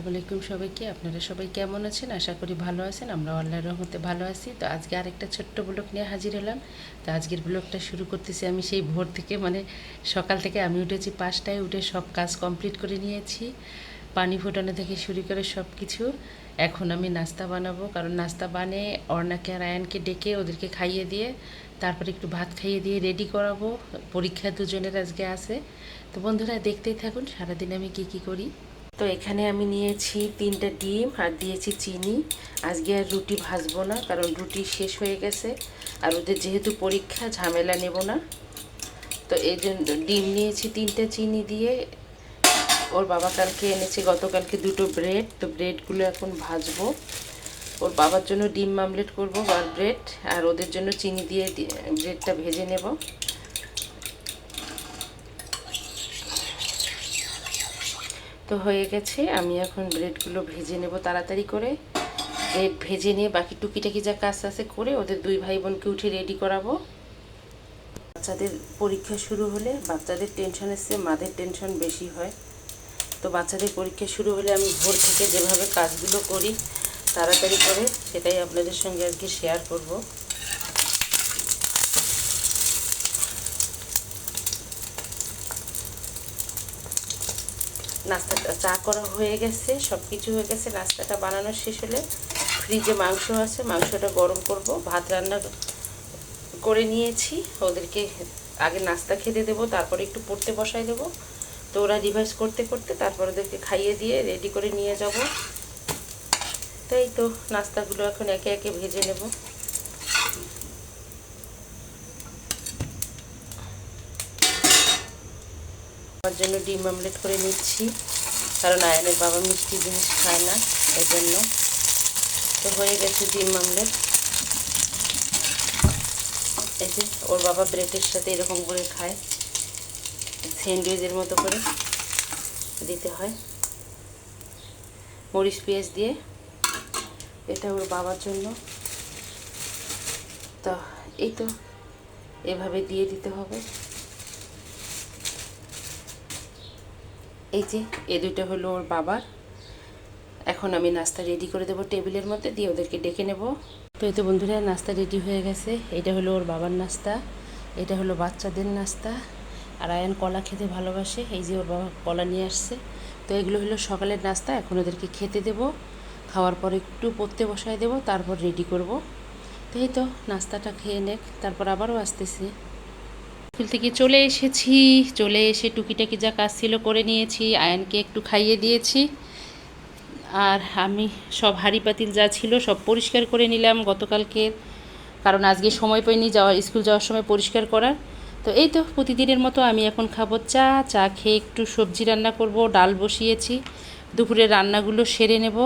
আসসালামাইকুম সবাইকে। আপনারা সবাই কেমন আছেন? আশা করি ভালো আছেন। আমরা আল্লাহর রহমতে ভালো আছি। তো আজকে আরেকটা ছোট্ট ব্লগ নিয়ে হাজির হলাম। তো আজকের ব্লগটা শুরু করতেছি আমি সেই ভোর থেকে। মানে সকাল থেকে আমি উঠেছি পাঁচটায় উঠে সব কাজ কমপ্লিট করে নিয়েছি। পানি ফোটানো থেকে শুরু করে সব কিছু এখন আমি নাস্তা বানাবো। কারণ নাস্তা বানিয়ে অর্ণাকে আর আয়ানকে ডেকে ওদেরকে খাইয়ে দিয়ে তারপরে একটু ভাত খাইয়ে দিয়ে রেডি করাবো। পরীক্ষা দুজনের আজকে আছে। তো বন্ধুরা দেখতেই থাকুন, সারাদিন আমি কি কি করি। তো এখানে আমি নিয়েছি তিনটা ডিম আর দিয়েছি চিনি। আজকে আর রুটি ভাজবো না, কারণ রুটি শেষ হয়ে গেছে আর ওদের যেহেতু পরীক্ষা, ঝামেলা নেব না। তো এই জন্য ডিম নিয়েছি তিনটা চিনি দিয়ে। ওর বাবা কালকে এনেছে, গতকালকে দুটো ব্রেড, তো ব্রেডগুলো এখন ভাজবো। ওর বাবার জন্য ডিম মামলেট করব আর ব্রেড, আর ওদের জন্য চিনি দিয়ে ব্রেডটা ভেজে নেব। তো হয়ে গেছে। আমি এখন ব্রেডগুলো ভেজে নেব তাড়াতাড়ি করে। ব্রেড ভেজে নিয়ে বাকি টুকিটাকি যা কাজ আছে করে ওদের দুই ভাই বোনকে উঠে রেডি করাবো। বাচ্চাদের পরীক্ষা শুরু হলে বাচ্চাদের টেনশনের চেয়ে মাদের টেনশন বেশি হয়। তো বাচ্চাদের পরীক্ষা শুরু হলে আমি ভোর থেকে যেভাবে কাজগুলো করি তাড়াতাড়ি করে সেটাই আপনাদের সঙ্গে আজকে শেয়ার করব। নাস্তাটা চা করা হয়ে গেছে সব কিছু হয়ে গেছে, নাস্তাটা বানানো শেষ হলে ফ্রিজে মাংস আছে, মাংসটা গরম করব, ভাত রান্না করে নিয়েছি, ওদেরকে আগে নাস্তা খেতে দেবো, তারপরে একটু পড়তে বসাই দেবো, তো ওরা রিভাইজ করতে করতে তারপর ওদেরকে খাইয়ে দিয়ে রেডি করে নিয়ে যাব। তাই তো, নাস্তাগুলো এখন একে একে ভেজে নেব। আমার জন্য ডিম অমলেট করে নিচ্ছি। কারণ আয়নের বাবা মিষ্টি জিনিস খায় না এই জন্য তো হয়ে গেছে ডিম অমলেট এই যে, ওর বাবা ব্রেডের সাথে এরকম করে খায়। স্যান্ডউইচের মতো করে দিতে হয়। মরিচ পেঁয়াজ দিয়ে। এটা ওর বাবার জন্য। তো এই তো, এভাবে দিয়ে দিতে হবে। এই যে, এ দুটো হলো ওর বাবার। এখন আমি নাস্তা রেডি করে দেবো টেবিলের মধ্যে, দিয়ে ওদেরকে ডেকে নেব। তো এই তো বন্ধুরা, নাস্তা রেডি হয়ে গেছে। এটা হলো ওর বাবার নাস্তা। এটা হলো বাচ্চাদের নাস্তা। আর আয়ান কলা খেতে ভালোবাসে, এই যে ওর বাবা কলা নিয়ে আসছে। তো এগুলো হলো সকালের নাস্তা, এখন ওদেরকে খেতে দেব। খাওয়ার পর একটু পড়তে বসায় দেবো, তারপর রেডি করব। তো এই তো, নাস্তাটা খেয়ে নেক, তারপর আবারও আসতেছি। স্কুল থেকে চলে এসেছি। চলে এসে টুকিটাকি যা কাজ ছিল করে নিয়েছি, আয়নকে একটু খাইয়ে দিয়েছি। আর আমি সব হাঁড়ি পাতিল যা ছিল সব পরিষ্কার করে নিলাম গতকালকে। কারণ আজকে সময় পাইনি যাওয়া, স্কুল যাওয়ার সময় পরিষ্কার করার। তো এই তো প্রতিদিনের মতো আমি এখন খাব চা। চা খেয়ে একটু সবজি রান্না করব, ডাল বসিয়েছি। দুপুরে রান্নাগুলো সেরে নেব।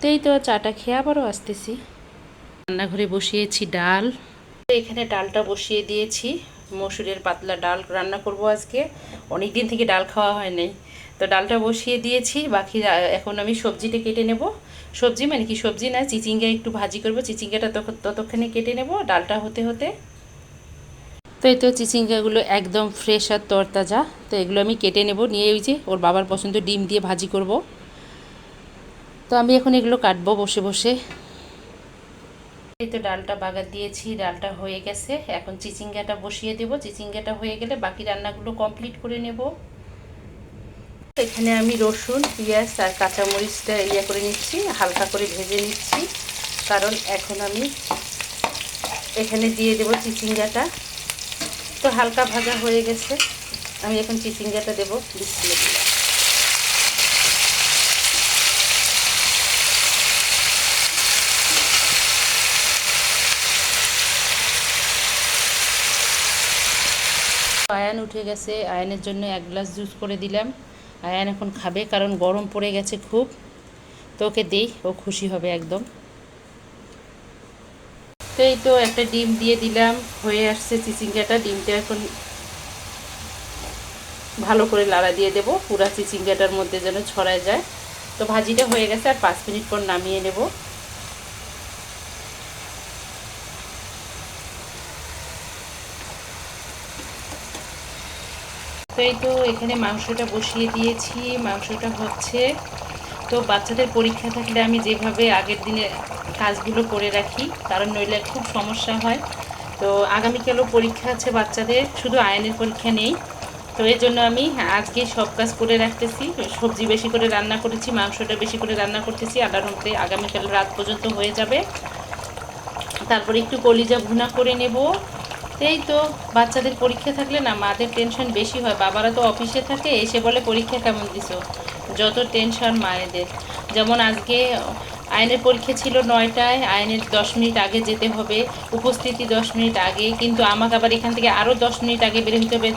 তো এই তো চাটা খেয়ে আবারও আসতেছি। রান্নাঘরে বসিয়েছি ডাল। এখানে ডালটা বসিয়ে দিয়েছি। মসুরের পাতলা ডাল রান্না করব আজকে। অনেক দিন থেকে ডাল খাওয়া হয় নাই তো ডালটা বসিয়ে দিয়েছি, বাকি এখন আমি সবজিটা কেটে নেব। সবজি মানে কি সবজি না, চিচিঙ্গা একটু ভাজি করব। চিচিঙ্গাটা ততক্ষণে কেটে নেব ডালটা হতে হতে। তো এই তো চিচিঙ্গাগুলো একদম ফ্রেশ আর তরতাজা। তো এগুলো আমি কেটে নেব, নিয়ে ওই যে ওর বাবার পছন্দ ডিম দিয়ে ভাজি করব। তো আমি এখন এগুলো কাটবো বসে বসে। এই তো ডালটা বাগার দিয়েছি, ডালটা হয়ে গেছে। এখন চিচিঙ্গাটা বসিয়ে দেব। চিচিঙ্গাটা হয়ে গেলে বাকি রান্নাগুলো কমপ্লিট করে নেব। এখানে আমি রসুন, পেঁয়াজ আর কাঁচামরিচটা ইয়ে করে নিচ্ছি, হালকা করে ভেজে নিচ্ছি। কারণ এখন আমি এখানে দিয়ে দেব চিচিঙ্গাটা। তো হালকা ভাজা হয়ে গেছে। আমি এখন চিচিঙ্গাটা দেবো বিসমিল্লাহ আয়ান উঠে গেছে। আয়ানের জন্য এক গ্লাস জুস করে দিলাম। আয়ান এখন খাবে কারণ গরম পড়ে গেছে খুব। তো ওকে দেই, ও খুশি হবে একদম। তো এই তো একটা ডিম দিয়ে দিলাম, হয়ে আসছে চিচিঙ্গাটা। ডিমটা এখন ভালো করে লাড়া দিয়ে দেব। পুরা চিচিঙ্গাটার মধ্যে যেন ছড়ায় যায়। তো ভাজিটা হয়ে গেছে আর পাঁচ মিনিট পর নামিয়ে নেব। তো এই তো এখানে মাংসটা বসিয়ে দিয়েছি, মাংসটা হচ্ছে। তো বাচ্চাদের পরীক্ষা থাকলে আমি যেভাবে আগের দিনে কাজগুলো করে রাখি, কারণ নইলে খুব সমস্যা হয়। তো আগামীকালও পরীক্ষা আছে বাচ্চাদের, শুধু আয়নের পরীক্ষা নেই। তো এই জন্য আমি আজকে সব কাজ করে রাখতেছি। সবজি বেশি করে রান্না করেছি, মাংসটা বেশি করে রান্না করতেছি, আদার মধ্যে আগামীকাল রাত পর্যন্ত হয়ে যাবে। তারপরে একটু কলিজা ভুনা করে নেব। এই তো, বাচ্চাদের পরীক্ষা থাকলে না মাদের টেনশন বেশি হয়। বাবারা তো অফিসে থাকে, এসে বলে পরীক্ষা কেমন দিছো? যত টেনশন মায়েদের। যেমন আজকে আইনের পরীক্ষা ছিল নয়টায়, আইনের দশ মিনিট আগে যেতে হবে, উপস্থিতি দশ মিনিট আগে, কিন্তু আমাকে আবার এখান থেকে আরও দশ মিনিট আগে বের হতে হবে,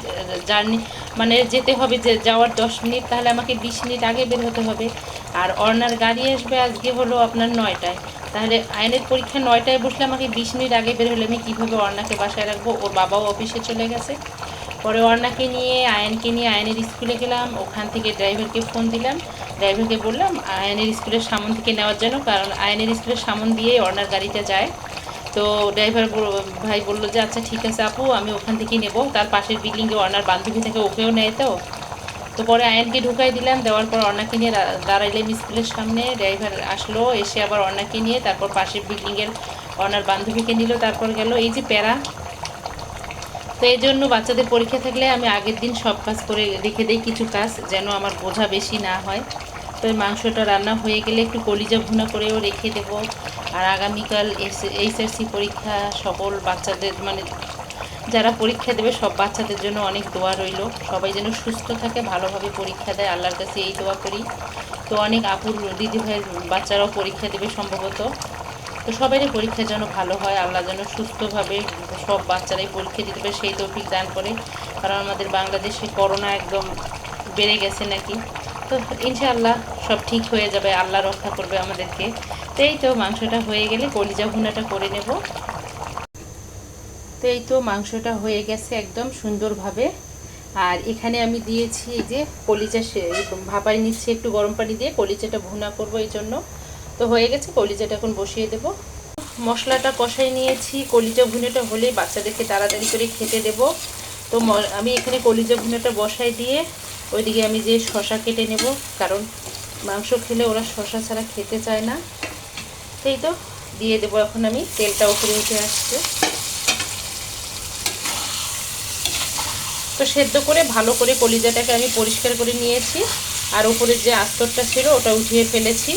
জার্নি মানে যেতে হবে, যে যাওয়ার দশ মিনিট, তাহলে আমাকে বিশ মিনিট আগে বের হতে হবে। আর অর্নার গাড়ি আসবে আজকে হলো আপনার নয়টায়। তাহলে আইনের পরীক্ষা নয়টায় বসলে আমাকে বিশ মিনিট আগে বের হলে আমি কীভাবে অর্ণাকে বাসায় রাখব? ওর বাবাও অফিসে চলে গেছে। পরে অর্ণাকে নিয়ে, আয়নকে নিয়ে আয়নের স্কুলে গেলাম। ওখান থেকে ড্রাইভারকে ফোন দিলাম। ড্রাইভারকে বললাম, আয়নের স্কুলের সামন থেকে নেওয়ার জন্য, কারণ আয়নের স্কুলের সামন দিয়ে অর্ণার গাড়িটা যায়। তো ড্রাইভার ভাই বলল যে আচ্ছা ঠিক আছে আপু, আমি ওখান থেকেই নেব। তার পাশের বিল্ডিংয়ে অর্ণার বান্ধবী থেকে, ওকেও নেয় তো। তো পরে আয়নকে ঢুকাই দিলাম, দেওয়ার পর অর্ণাকে নিয়ে দাঁড়াইলাম স্কুলের সামনে। ড্রাইভার আসলো, এসে আবার অর্ণাকে নিয়ে তারপর পাশের বিল্ডিংয়ের অর্ণার বান্ধবীকে নিল, তারপর গেল এই যে প্যারা। তো এই জন্য বাচ্চাদের পরীক্ষা থাকলে আমি আগের দিন সব কাজ করে রেখে দিই কিছু কাজ, যেন আমার বোঝা বেশি না হয়। তো এই মাংসটা রান্না হয়ে গেলে একটু কলিজা ভুনা করেও রেখে দেব। আর আগামীকাল এস এইচএসসি পরীক্ষা, সকল বাচ্চাদের মানে যারা পরীক্ষা দেবে, সব বাচ্চাদের জন্য অনেক দোয়া রইল। সবাই যেন সুস্থ থাকে, ভালোভাবে পরীক্ষা দেয়। আল্লাহর কাছে এই দোয়া করি। তো অনেক আপুর দিদি ভাইয়ের বাচ্চারাও পরীক্ষা দেবে সম্ভবত। তো সবারই পরীক্ষা যেন ভালো হয়, আল্লাহ যেন সুস্থভাবে সব বাচ্চারাই পরীক্ষা দিতে পারে, সেই তৌফিক দান করে। কারণ আমাদের বাংলাদেশে করোনা একদম বেড়ে গেছে নাকি? তো ইনশাআল্লাহ সব ঠিক হয়ে যাবে, আল্লাহ রক্ষা করবে আমাদেরকে। তো এই তো মাংসটা হয়ে গেলে, কলিজা ভুনাটা করে নেব। তো এই তো মাংসটা হয়ে গেছে একদম সুন্দরভাবে। আর এখানে আমি দিয়েছি এই যে কলিজা ভাপাই নিচ্ছি একটু গরম পানি দিয়ে, কলিজাটা ভুনা করব এই জন্য। তো হয়ে গেছে, কলিজাটা এখন বসিয়ে দেব। মশলাটা কষাই নিয়েছি, কলিজা ভুনেটা হলেই বাচ্চাদেরকে তাড়াতাড়ি করে খেতে দেব। তো আমি এখানে কলিজা ভুনেটা বসাই দিয়ে, ওইদিকে আমি যে শশা কেটে নেব, কারণ মাংস খেলে ওরা শশা ছাড়া খেতে চায় না। সেই তো, দিয়ে দেবো এখন আমি, তেলটা উপরে উঠে আসছে। তো সেদ্ধ করে ভালো করে কলিজাটাকে আমি পরিষ্কার করে নিয়েছি। আর উপরে যে আস্তরটা ছিল ওটা উঠিয়ে ফেলেছি।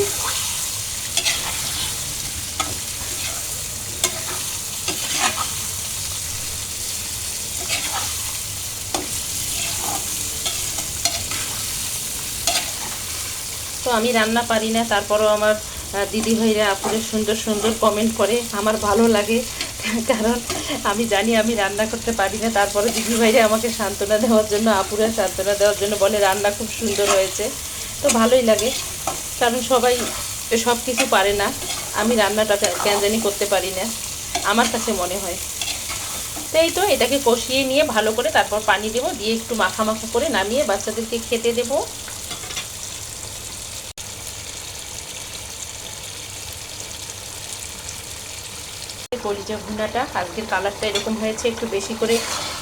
তো আমি রান্না পারি না তারপরও আমার আহ, দিদি ভাইরা আপুরে সুন্দর সুন্দর কমেন্ট করে আমার ভালো লাগে। কারণ আমি জানি আমি রান্না করতে পারি না, তারপরে দিদি ভাইরা আমাকে সান্ত্বনা দেওয়ার জন্য, আপুরা সান্ত্বনা দেওয়ার জন্য বলে রান্না খুব সুন্দর হয়েছে। তো ভালোই লাগে, কারণ সবাই সব কিছু পারে না, আমি রান্নাটা কেন জানি করতে পারি না, আমার কাছে মনে হয়। তো এই তো, এটাকে কষিয়ে নিয়ে ভালো করে তারপর পানি দেবো, দিয়ে একটু মাখা মাখা করে নামিয়ে বাচ্চাদেরকে খেতে দেবো। কলিজা ভুনাটা। আজকের কালারটা এরকম হয়েছে, একটু বেশি করে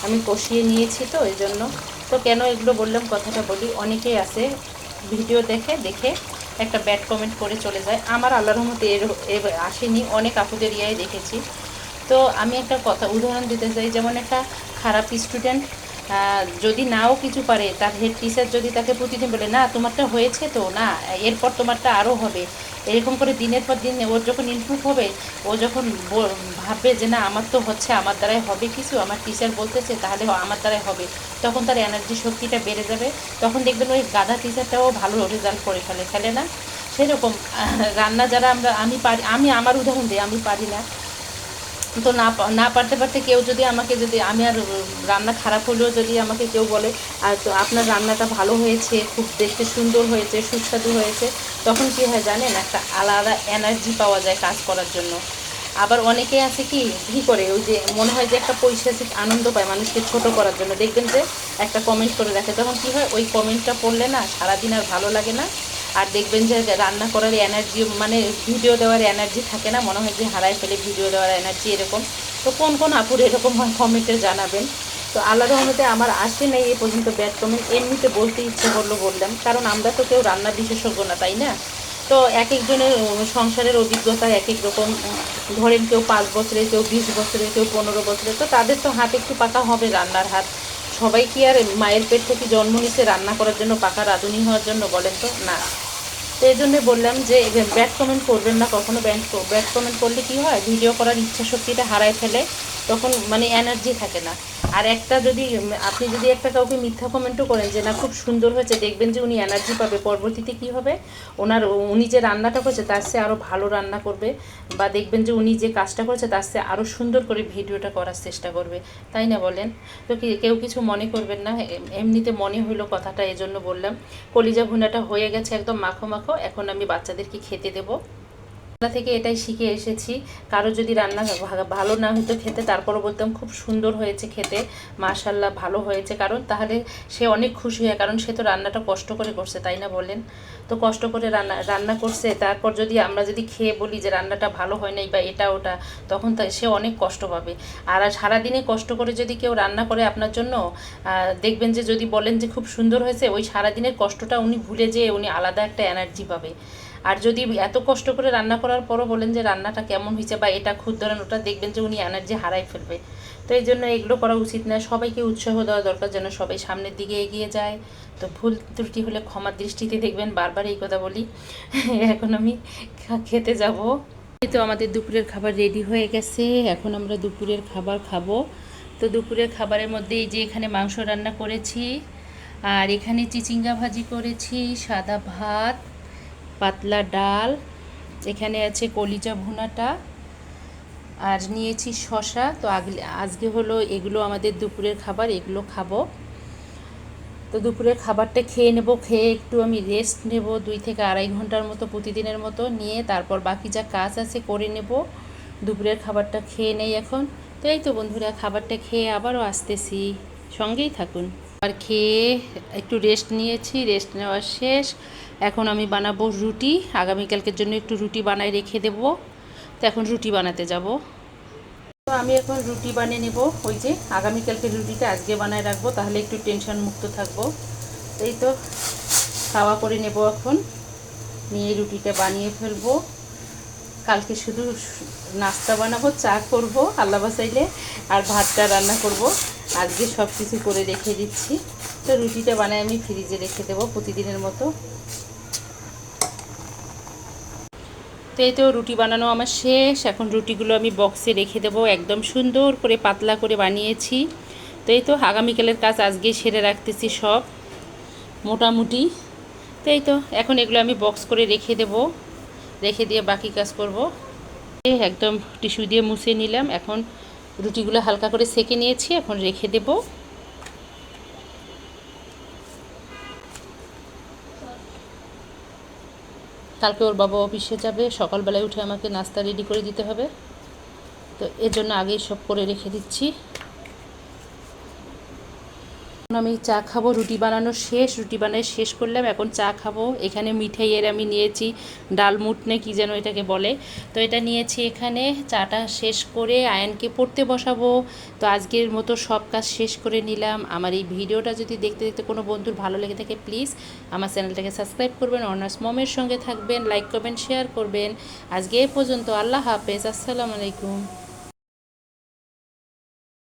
আমি কষিয়ে নিয়েছি তো, এই জন্য। তো কেন এগুলো বললাম, কথাটা বলি, অনেকেই আছে ভিডিও দেখে দেখে একটা ব্যাড কমেন্ট করে চলে যায়। আমার আল্লাহর রহমতে এর আসেনি, অনেক আপুদের ইয়াই দেখেছি। তো আমি একটা কথা, উদাহরণ দিতে চাই, যেমন একটা খারাপ স্টুডেন্ট যদি নাও কিছু পারে, তার হেড টিচার যদি তাকে প্রতিদিন বলে, না, তোমারটা হয়েছে তো, না, এরপর তোমারটা আরও হবে। এরকম করে দিনের পর দিন ওর যখন ইমপ্রুভ হবে, ও যখন ভাববে যে না, আমার তো হচ্ছে, আমার দ্বারাই হবে কিছু, আমার টিচার বলতেছে তাহলে আমার দ্বারাই হবে, তখন তার এনার্জি শক্তিটা বেড়ে যাবে। তখন দেখবেন ওই গাধা টিচারটাও ভালো রেজাল্ট করে ফেলে ফেলে না? সেরকম রান্না যারা আমরা, আমি পারি, আমি আমার উদাহরণ দিই, আমি পারি না। তো না না পারতে পারতে কেউ যদি আমাকে যদি, আমি আর রান্না খারাপ হলেও যদি আমাকে কেউ বলে, আর তো আপনার রান্নাটা ভালো হয়েছে, খুব দেখতে সুন্দর হয়েছে, সুস্বাদু হয়েছে, তখন কী হয় জানেন, একটা আলাদা এনার্জি পাওয়া যায় কাজ করার জন্য। আবার অনেকে আছে কি, কী করে, ওই যে মনে হয় যে একটা পৈশাচিক আনন্দ পায় মানুষকে ছোট করার জন্য। দেখবেন যে একটা কমেন্ট করে রাখে তখন কী হয়, ওই কমেন্টটা পড়লে না সারাদিন আর ভালো লাগে না। আর দেখবেন যে রান্না করার এনার্জি মানে ভিডিও দেওয়ার এনার্জি থাকে না, মনে হয় যে হারায় ফেলে ভিডিও দেওয়ার এনার্জি এরকম। তো কোন কোন আপুর এরকম হয় কমেন্টে জানাবেন। তো আল্লাহ রহমতে আমার আসে নাই এ পর্যন্ত ব্যাড কমেন্ট এমনিতে বলতে ইচ্ছে করল বললাম, কারণ আমরা তো কেউ রান্না বিশেষজ্ঞ না, তাই না? তো এক একজনের সংসারের অভিজ্ঞতা এক এক রকম ধরেন কেউ পাঁচ বছরে, কেউ বিশ বছরে, কেউ পনেরো বছরে, তো তাদের তো হাত একটু পাকা হবে রান্নার হাত। সবাই কি আর মায়ের পেট থেকে জন্ম নিচ্ছে রান্না করার জন্য, পাকা রাঁধুনি হওয়ার জন্য বলেন তো? না। তো এই জন্যে বললাম যে ব্যাড কমেন্ট করবেন না, কখনো ব্যাড ব্যাড কমেন্ট করলে কি হয়? ভিডিও করার ইচ্ছা শক্তিটা হারায় ফেলে, তখন মানে এনার্জি থাকে না। আর একটা যদি আপনি যদি একটা কাউকে মিথ্যা কমেন্টও করেন যে না, খুব সুন্দর হয়েছে, দেখবেন যে উনি এনার্জি পাবে। পরবর্তীতে কি হবে? ওনার, উনি যে রান্নাটা করছে, তার চেয়ে আরও ভালো রান্না করবে। বা দেখবেন যে উনি যে কাজটা করেছে, তার সে আরও সুন্দর করে ভিডিওটা করার চেষ্টা করবে। তাই না বলেন? তো কেউ কিছু মনে করবেন না। এমনিতে মনে হইল কথাটা, এজন্য বললাম। কলিজা ভুনাটা হয়ে গেছে একদম মাখো মাখো। এখন আমি বাচ্চাদেরকে খেতে দেবো। ছোটবেলা থেকে এটাই শিখে এসেছি। কারও যদি রান্না ভালো না হতো খেতে তারপরও বলতাম খুব সুন্দর হয়েছে খেতে। মাশাল্লাহ ভালো হয়েছে। কারণ তাহলে সে অনেক খুশি হয়, কারণ সে তো রান্নাটা কষ্ট করে করছে, তাই না বলেন? তো কষ্ট করে রান্না রান্না করছে, তারপর যদি আমরা যদি খেয়ে বলি যে রান্নাটা ভালো হয় নাই বা এটা ওটা, তখন তা, সে অনেক কষ্ট পাবে। আর সারাদিনে কষ্ট করে যদি কেউ রান্না করে আপনার জন্য দেখবেন যে যদি বলেন যে খুব সুন্দর হয়েছে, ওই সারাদিনের কষ্টটা উনি ভুলে যেয়ে উনি আলাদা একটা এনার্জি পাবে। আর যদি এত কষ্ট করে রান্না করার পরও বলেন যে রান্নাটা কেমন হয়েছে বা এটা ধরেন ওটা দেখবেন যে উনি এনার্জি হারাই ফেলবে। তো এই জন্য এগুলো করা উচিত না। সবাইকে উৎসাহ দেওয়া দরকার যেন সবাই সামনের দিকে এগিয়ে যায়। তো ভুল ত্রুটি হলে ক্ষমার দৃষ্টিতে দেখবেন, বারবার এই কথা বলি। এখন আমি খেতে যাব। তো আমাদের দুপুরের খাবার রেডি হয়ে গেছে। এখন আমরা দুপুরের খাবার খাব। তো দুপুরের খাবারের মধ্যে এই যে এখানে মাংস রান্না করেছি, আর এখানে চিচিঙ্গা ভাজি করেছি, সাদা ভাত পাতলা ডাল, এখানে আছে কলিজা ভুনাটা, আর নিয়েছি শশা তো আজকে হলো এগুলো আমাদের দুপুরের খাবার, এগুলো খাব। তো দুপুরের খাবারটা খেয়ে নেব, খেয়ে একটু আমি রেস্ট নেব দুই থেকে আড়াই ঘণ্টার মতো প্রতিদিনের মতো নিয়ে তারপর বাকি যা কাজ আছে করে নেব। দুপুরের খাবারটা খেয়ে নেই এখন। তো এই তো বন্ধুরা, খাবারটা খেয়ে আবারও আসতেছি। সঙ্গেই থাকুন। আর খেয়ে একটু রেস্ট নিয়েছি রেস্ট নেওয়া শেষ। এখন আমি বানাবো রুটি। আগামীকালকের জন্য একটু রুটি বানাই রেখে দেব। তো এখন রুটি বানাতে যাব। তো আমি এখন রুটি বানিয়ে নেব। ওই যে আগামীকালকে রুটিটা আজকে বানায় রাখব, তাহলে একটু টেনশন মুক্ত থাকব। এই তো খাওয়া করে নেব এখন। নিয়ে রুটিটা বানিয়ে ফেলব। কালকে শুধু নাস্তা বানাবো, চা করব, আল্লাহ বাসাইলে, আর ভাতটা রান্না করব। আজকে সব কিছু করে রেখে দিচ্ছি। তো রুটিটা বানায় আমি ফ্রিজে রেখে দেবো প্রতিদিনের মতো। তো এই তো রুটি বানানো আমার শেষ। এখন রুটিগুলো আমি বক্সে রেখে দেবো। একদম সুন্দর করে পাতলা করে বানিয়েছি। তো এই তো আগামীকালের কাজ আজকেই সেরে রাখতেছি সব। মোটামুটি। তো এই তো এখন এগুলো আমি বক্স করে রেখে দেব। রেখে দিয়ে বাকি কাজ করব। একদম টিস্যু দিয়ে মুছে নিলাম। এখন রুটিগুলো হালকা করে সেকে নিয়েছি, এখন রেখে দেব। কালকে ওর বাবা অফিসে যাবে, সকালবেলায় উঠে আমাকে নাস্তা রেডি করে দিতে হবে। তো এর জন্য আগেই সব করে রেখে দিচ্ছি। আমি চা খাব, রুটি বানানো শেষ, রুটি বানাই শেষ করলাম, এখন চা খাব। এখানে মিঠাইয়ের আমি নিয়েছি ডালমুট নে কি যেন এটাকে বলে। তো এটা নিয়েছি এখানে, চাটা শেষ করে আয়নকে পড়তে বসাবো। তো আজকের মতো সব কাজ শেষ করে নিলাম। আমার এই ভিডিওটা যদি দেখতে দেখতে কোনো বন্ধুর ভালো লেগে থাকে, প্লিজ আমার চ্যানেলটাকে সাবস্ক্রাইব করবেন, অনার্স মমের সঙ্গে থাকবেন, লাইক করবেন শেয়ার করবেন। আজকে এ পর্যন্ত, আল্লাহ হাফেজ, আসসালামু আলাইকুম।